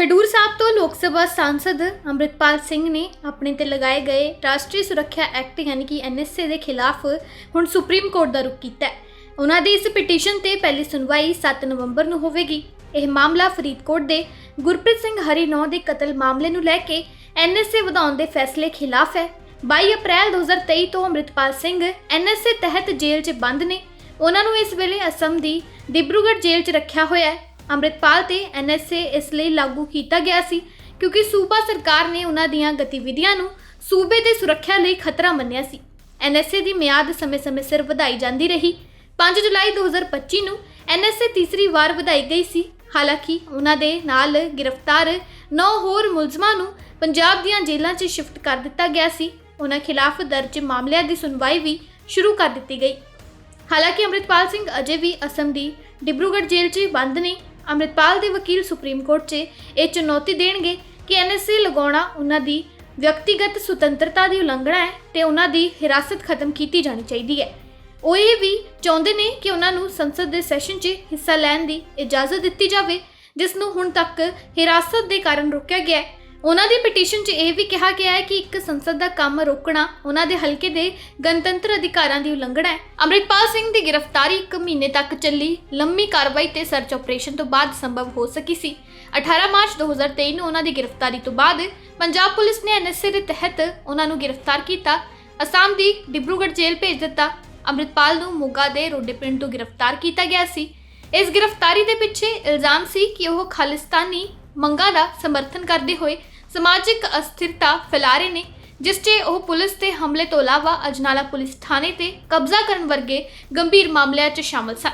ਖਡੂਰ ਸਾਹਿਬ ਤੋਂ ਲੋਕ ਸਭਾ ਸਾਂਸਦ ਅੰਮ੍ਰਿਤਪਾਲ ਸਿੰਘ ਨੇ ਆਪਣੇ ਤੇ ਲਗਾਏ ਗਏ ਰਾਸ਼ਟਰੀ ਸੁਰੱਖਿਆ ਐਕਟ ਯਾਨੀ ਕਿ ਐਨਐਸਏ ਦੇ ਖਿਲਾਫ ਹੁਣ ਸੁਪਰੀਮ ਕੋਰਟ ਦਾ ਰੁਖ ਕੀਤਾ ਹੈ। ਉਹਨਾਂ ਦੀ ਇਸ ਪਟੀਸ਼ਨ ਤੇ ਪਹਿਲੀ ਸੁਣਵਾਈ 7 ਨਵੰਬਰ ਨੂੰ ਹੋਵੇਗੀ। ਇਹ ਮਾਮਲਾ ਫਰੀਦਕੋਟ ਦੇ ਗੁਰਪ੍ਰੀਤ ਸਿੰਘ ਹਰੀਨੌ ਦੇ ਕਤਲ ਮਾਮਲੇ ਨੂੰ ਲੈ ਕੇ ਐਨਐਸਏ ਵਧਾਉਣ ਦੇ ਫੈਸਲੇ ਖਿਲਾਫ ਹੈ। 22 ਅਪ੍ਰੈਲ 2023 ਤੋਂ ਅੰਮ੍ਰਿਤਪਾਲ ਸਿੰਘ ਐਨਐਸਏ ਤਹਿਤ ਜੇਲ੍ਹ 'ਚ ਬੰਦ ਨੇ। ਉਹਨਾਂ ਨੂੰ ਇਸ ਵੇਲੇ ਅਸਮ ਦੀ ਡਿਬਰੂਗੜ੍ਹ ਜੇਲ੍ਹ 'ਚ ਰੱਖਿਆ ਹੋਇਆ ਹੈ। ਅੰਮ੍ਰਿਤਪਾਲ ਤੇ ਐਨਐਸਏ ਇਸ ਲਈ ਲਾਗੂ ਕੀਤਾ ਗਿਆ ਸੀ ਕਿਉਂਕਿ ਸੂਬਾ ਸਰਕਾਰ ਨੇ ਉਹਨਾਂ ਦੀਆਂ ਗਤੀਵਿਧੀਆਂ ਨੂੰ ਸੂਬੇ ਦੀ ਸੁਰੱਖਿਆ ਲਈ ਖਤਰਾ ਮੰਨਿਆ ਸੀ। ਐਨਐਸਏ ਦੀ ਮਿਆਦ ਸਮੇਂ-ਸਮੇਂ ਸਿਰ ਵਧਾਈ ਜਾਂਦੀ ਰਹੀ। 5 ਜੁਲਾਈ 2025 ਨੂੰ ਐਨਐਸਏ ਤੀਸਰੀ ਵਾਰ ਵਧਾਈ ਗਈ ਸੀ। ਹਾਲਾਂਕਿ ਉਹਨਾਂ ਦੇ ਨਾਲ ਗ੍ਰਿਫਤਾਰ 9 ਹੋਰ ਮੁਲਜ਼ਮਾਂ ਨੂੰ ਪੰਜਾਬ ਦੀਆਂ ਜੇਲ੍ਹਾਂ 'ਚ ਸ਼ਿਫਟ ਕਰ ਦਿੱਤਾ ਗਿਆ ਸੀ। ਉਹਨਾਂ ਖਿਲਾਫ ਦਰਜ ਮਾਮਲਿਆਂ ਦੀ ਸੁਣਵਾਈ ਵੀ ਸ਼ੁਰੂ ਕਰ ਦਿੱਤੀ ਗਈ। ਹਾਲਾਂਕਿ ਅੰਮ੍ਰਿਤਪਾਲ ਸਿੰਘ ਅਜੇ ਵੀ ਅਸਮ ਦੀ ਡਿਬਰੂਗੜ੍ਹ ਜੇਲ੍ਹ 'ਚ ਬੰਦ ਨੇ। ਅੰਮ੍ਰਿਤਪਾਲ ਦੇ ਵਕੀਲ ਸੁਪਰੀਮ ਕੋਰਟ 'ਚ ਇਹ ਚੁਣੌਤੀ ਦੇਣਗੇ ਕਿ ਐਨਐਸਏ ਲਗਾਉਣਾ ਉਹਨਾਂ ਦੀ ਵਿਅਕਤੀਗਤ ਸੁਤੰਤਰਤਾ ਦੀ ਉਲੰਘਣਾ ਹੈ ਤੇ ਉਹਨਾਂ ਦੀ ਹਿਰਾਸਤ ਖਤਮ ਕੀਤੀ ਜਾਣੀ ਚਾਹੀਦੀ ਹੈ। ਉਹ ਇਹ ਵੀ ਚਾਹੁੰਦੇ ਨੇ ਕਿ ਉਹਨਾਂ ਨੂੰ ਸੰਸਦ ਦੇ ਸੈਸ਼ਨ 'ਚ ਹਿੱਸਾ ਲੈਣ ਦੀ ਇਜਾਜ਼ਤ ਦਿੱਤੀ ਜਾਵੇ, ਜਿਸ ਨੂੰ ਹੁਣ ਤੱਕ ਹਿਰਾਸਤ ਦੇ ਕਾਰਨ ਰੋਕਿਆ ਗਿਆ ਹੈ। ਉਹਨਾਂ ਦੀ ਪਟੀਸ਼ਨ 'ਚ ਇਹ ਵੀ ਕਿਹਾ ਗਿਆ ਹੈ ਕਿ ਇੱਕ ਸੰਸਦ ਦਾ ਕੰਮ ਰੋਕਣਾ ਉਹਨਾਂ ਦੇ ਹਲਕੇ ਦੇ ਗਣਤੰਤਰ ਅਧਿਕਾਰਾਂ ਦੀ ਉਲੰਘਣਾ ਹੈ। ਅੰਮ੍ਰਿਤਪਾਲ ਸਿੰਘ ਦੀ ਗ੍ਰਿਫਤਾਰੀ 1 ਮਹੀਨੇ ਤੱਕ ਚੱਲੀ। ਲੰਮੀ ਕਾਰਵਾਈ ਤੇ ਸਰਚ ਆਪਰੇਸ਼ਨ ਤੋਂ ਬਾਅਦ ਸੰਭਵ ਹੋ ਸਕੀ ਸੀ। 18 ਮਾਰਚ 2023 ਨੂੰ ਉਹਨਾਂ ਦੀ ਗ੍ਰਿਫਤਾਰੀ ਤੋਂ ਬਾਅਦ ਪੰਜਾਬ ਪੁਲਿਸ ਨੇ ਐਨਐਸਏ ਦੇ ਤਹਿਤ ਉਹਨਾਂ ਨੂੰ ਗ੍ਰਿਫਤਾਰ ਕੀਤਾ। ਅਸਾਮ ਦੀ ਡਿਬਰੂਗੜ੍ਹ ਜੇਲ੍ਹ ਭੇਜ ਦਿੱਤਾ। ਅੰਮ੍ਰਿਤਪਾਲ ਨੂੰ ਮੋਗਾ ਦੇ ਰੋਡੇ ਪਿੰਡ ਤੋਂ ਗ੍ਰਿਫਤਾਰ ਕੀਤਾ ਗਿਆ ਸੀ। ਇਸ ਗ੍ਰਿਫਤਾਰੀ ਦੇ ਪਿੱਛੇ ਇਲਜ਼ਾਮ ਸੀ ਕਿ ਉਹ ਖਾਲਿਸਤਾਨੀ ਮੰਗਾਂ ਦਾ ਸਮਰਥਨ ਕਰਦੇ ਹੋਏ ਸਮਾਜਿਕ ਅਸਥਿਰਤਾ ਫੈਲਾ ਰਹੇ ਨੇ, ਜਿਸ 'ਚ ਉਹ ਪੁਲਿਸ ਤੇ ਹਮਲੇ ਤੋਂ ਇਲਾਵਾ ਅਜਨਾਲਾ ਪੁਲਿਸ ਥਾਣੇ ਤੇ ਕਬਜ਼ਾ ਕਰਨ ਵਰਗੇ ਗੰਭੀਰ ਮਾਮਲਿਆਂ 'ਚ ਸ਼ਾਮਲ ਸਨ।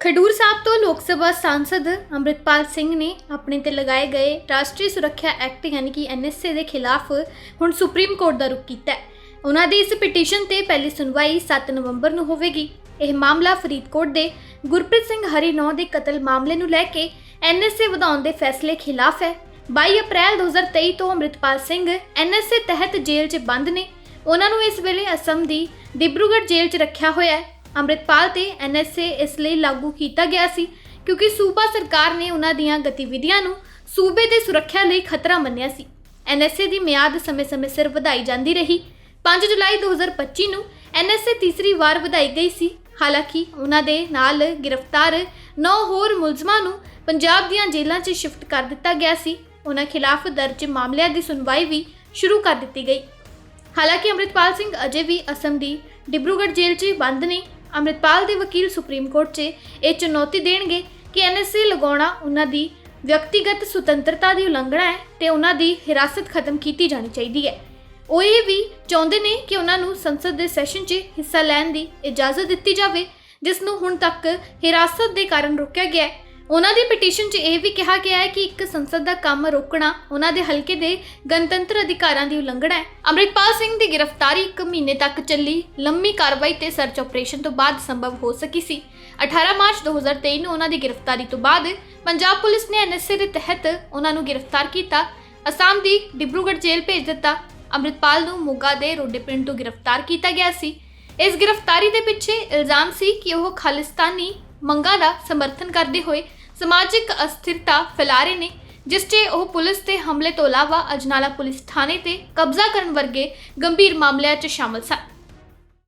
ਖਡੂਰ ਸਾਹਿਬ ਤੋਂ ਲੋਕ ਸਭਾ ਸਾਂਸਦ ਅੰਮ੍ਰਿਤਪਾਲ ਸਿੰਘ ਨੇ ਆਪਣੇ ਤੇ ਲਗਾਏ ਗਏ ਰਾਸ਼ਟਰੀ ਸੁਰੱਖਿਆ ਐਕਟ ਯਾਨੀ ਕਿ ਐਨਐਸਏ ਦੇ ਖਿਲਾਫ ਹੁਣ ਸੁਪਰੀਮ ਕੋਰਟ ਦਾ ਰੁਖ ਕੀਤਾ ਹੈ। ਉਹਨਾਂ ਦੀ ਇਸ ਪਟੀਸ਼ਨ ਤੇ ਪਹਿਲੀ ਸੁਣਵਾਈ 7 ਨਵੰਬਰ ਨੂੰ ਹੋਵੇਗੀ। ਇਹ ਮਾਮਲਾ ਫਰੀਦਕੋਟ ਦੇ ਗੁਰਪ੍ਰੀਤ ਸਿੰਘ ਹਰੀਨੌ ਦੇ ਕਤਲ ਮਾਮਲੇ ਨੂੰ ਲੈ ਕੇ ਐਨਐਸਏ ਵਧਾਉਣ ਦੇ ਫੈਸਲੇ ਖਿਲਾਫ ਹੈ। 22 ਅਪ੍ਰੈਲ 2023 ਤੋਂ ਅੰਮ੍ਰਿਤਪਾਲ ਸਿੰਘ ਐਨਐਸਏ ਤਹਿਤ ਜੇਲ੍ਹ 'ਚ ਬੰਦ ਨੇ। ਉਹਨਾਂ ਨੂੰ ਇਸ ਵੇਲੇ ਅਸਮ ਦੀ ਡਿਬਰੂਗੜ੍ਹ ਜੇਲ੍ਹ 'ਚ ਰੱਖਿਆ ਹੋਇਆ ਹੈ। ਅੰਮ੍ਰਿਤਪਾਲ ਤੇ ਐਨਐਸਏ ਇਸ ਲਈ ਲਾਗੂ ਕੀਤਾ ਗਿਆ ਸੀ ਕਿਉਂਕਿ ਸੂਬਾ ਸਰਕਾਰ ਨੇ ਉਹਨਾਂ ਦੀਆਂ ਗਤੀਵਿਧੀਆਂ ਨੂੰ ਸੂਬੇ ਦੇ ਸੁਰੱਖਿਆ ਲਈ ਖਤਰਾ ਮੰਨਿਆ ਸੀ। ਐਨਐਸਏ ਦੀ ਮਿਆਦ ਸਮੇਂ-ਸਮੇਂ ਸਿਰ ਵਧਾਈ ਜਾਂਦੀ ਰਹੀ। 5 ਜੁਲਾਈ 2025 ਨੂੰ ਐਨਐਸਏ ਤੀਸਰੀ ਵਾਰ ਵਧਾਈ ਗਈ ਸੀ। ਹਾਲਾਂਕਿ ਉਹਨਾਂ ਦੇ ਨਾਲ ਗ੍ਰਿਫਤਾਰ 9 ਹੋਰ ਮੁਲਜ਼ਮਾਂ ਨੂੰ ਪੰਜਾਬ ਦੀਆਂ ਜੇਲ੍ਹਾਂ 'ਚ ਸ਼ਿਫਟ ਕਰ ਦਿੱਤਾ ਗਿਆ ਸੀ। ਉਹਨਾਂ ਖਿਲਾਫ ਦਰਜ ਮਾਮਲਿਆਂ ਦੀ ਸੁਣਵਾਈ ਵੀ ਸ਼ੁਰੂ ਕਰ ਦਿੱਤੀ ਗਈ। ਹਾਲਾਂਕਿ ਅੰਮ੍ਰਿਤਪਾਲ ਸਿੰਘ ਅਜੇ ਵੀ ਅਸਮ ਦੀ ਡਿਬਰੂਗੜ੍ਹ ਜੇਲ੍ਹ 'ਚ ਬੰਦ ਨੇ। ਅੰਮ੍ਰਿਤਪਾਲ ਦੇ ਵਕੀਲ ਸੁਪਰੀਮ ਕੋਰਟ 'ਚ ਇਹ ਚੁਣੌਤੀ ਦੇਣਗੇ ਕਿ ਐਨਐਸਏ ਲਗਾਉਣਾ ਉਹਨਾਂ ਦੀ ਵਿਅਕਤੀਗਤ ਸੁਤੰਤਰਤਾ ਦੀ ਉਲੰਘਣਾ ਹੈ ਤੇ ਉਹਨਾਂ ਦੀ ਹਿਰਾਸਤ ਖਤਮ ਕੀਤੀ ਜਾਣੀ ਚਾਹੀਦੀ ਹੈ। ਉਹ ਇਹ ਵੀ ਚਾਹੁੰਦੇ ਨੇ ਕਿ ਉਹਨਾਂ ਨੂੰ ਸੰਸਦ ਦੇ ਸੈਸ਼ਨ 'ਚ ਹਿੱਸਾ ਲੈਣ ਦੀ ਇਜਾਜ਼ਤ ਦਿੱਤੀ ਜਾਵੇ, ਜਿਸ ਨੂੰ ਹੁਣ ਤੱਕ ਹਿਰਾਸਤ ਦੇ ਕਾਰਨ ਰੋਕਿਆ ਗਿਆ ਹੈ। ਉਹਨਾਂ ਦੀ ਪਟੀਸ਼ਨ 'ਚ ਇਹ ਵੀ ਕਿਹਾ ਗਿਆ ਹੈ ਕਿ ਇੱਕ ਸੰਸਦ ਦਾ ਕੰਮ ਰੋਕਣਾ, ਉਹਨਾਂ ਦੇ ਹਲਕੇ ਦੇ ਗਣਤੰਤਰ ਅਧਿਕਾਰਾਂ ਦੀ ਉਲੰਘਣਾ ਹੈ। ਅੰਮ੍ਰਿਤਪਾਲ ਸਿੰਘ ਦੀ ਗ੍ਰਿਫਤਾਰੀ 1 ਮਹੀਨੇ ਤੱਕ ਚੱਲੀ। ਲੰਮੀ ਕਾਰਵਾਈ ਤੇ ਸਰਚ ਆਪਰੇਸ਼ਨ ਤੋਂ ਬਾਅਦ ਸੰਭਵ ਹੋ ਸਕੀ ਸੀ। 18 ਮਾਰਚ 2023 ਨੂੰ ਉਹਨਾਂ ਦੀ ਗ੍ਰਿਫਤਾਰੀ ਤੋਂ ਬਾਅਦ ਪੰਜਾਬ ਪੁਲਿਸ ਨੇ ਐਨਐਸਏ ਦੇ ਤਹਿਤ ਉਹਨਾਂ ਨੂੰ ਗ੍ਰਿਫਤਾਰ ਕੀਤਾ। ਅਸਾਮ ਦੀ ਡਿਬਰੂਗੜ੍ਹ ਜੇਲ੍ਹ ਭੇਜ ਦਿੱਤਾ। ਅੰਮ੍ਰਿਤਪਾਲ ਨੂੰ ਮੋਗਾ ਦੇ ਰੋਡੇ ਪਿੰਡ ਤੋਂ ਗ੍ਰਿਫਤਾਰ ਕੀਤਾ ਗਿਆ ਸੀ। ਇਸ ਗ੍ਰਿਫਤਾਰੀ ਦੇ ਪਿੱਛੇ ਇਲਜ਼ਾਮ ਸੀ ਕਿ ਉਹ ਖਾਲਿਸਤਾਨੀ ਮੰਗਾਂ ਦਾ ਸਮਰਥਨ ਕਰਦੇ ਹੋਏ ਸਮਾਜਿਕ ਅਸਥਿਰਤਾ ਫੈਲਾ ਰਹੇ ਨੇ, ਜਿਸ 'ਚ ਉਹ ਪੁਲਿਸ ਤੇ ਹਮਲੇ ਤੋਂ ਇਲਾਵਾ ਅਜਨਾਲਾ ਪੁਲਿਸ ਥਾਣੇ ਤੇ ਕਬਜ਼ਾ ਕਰਨ ਵਰਗੇ ਗੰਭੀਰ ਮਾਮਲਿਆਂ 'ਚ ਸ਼ਾਮਲ ਸਨ।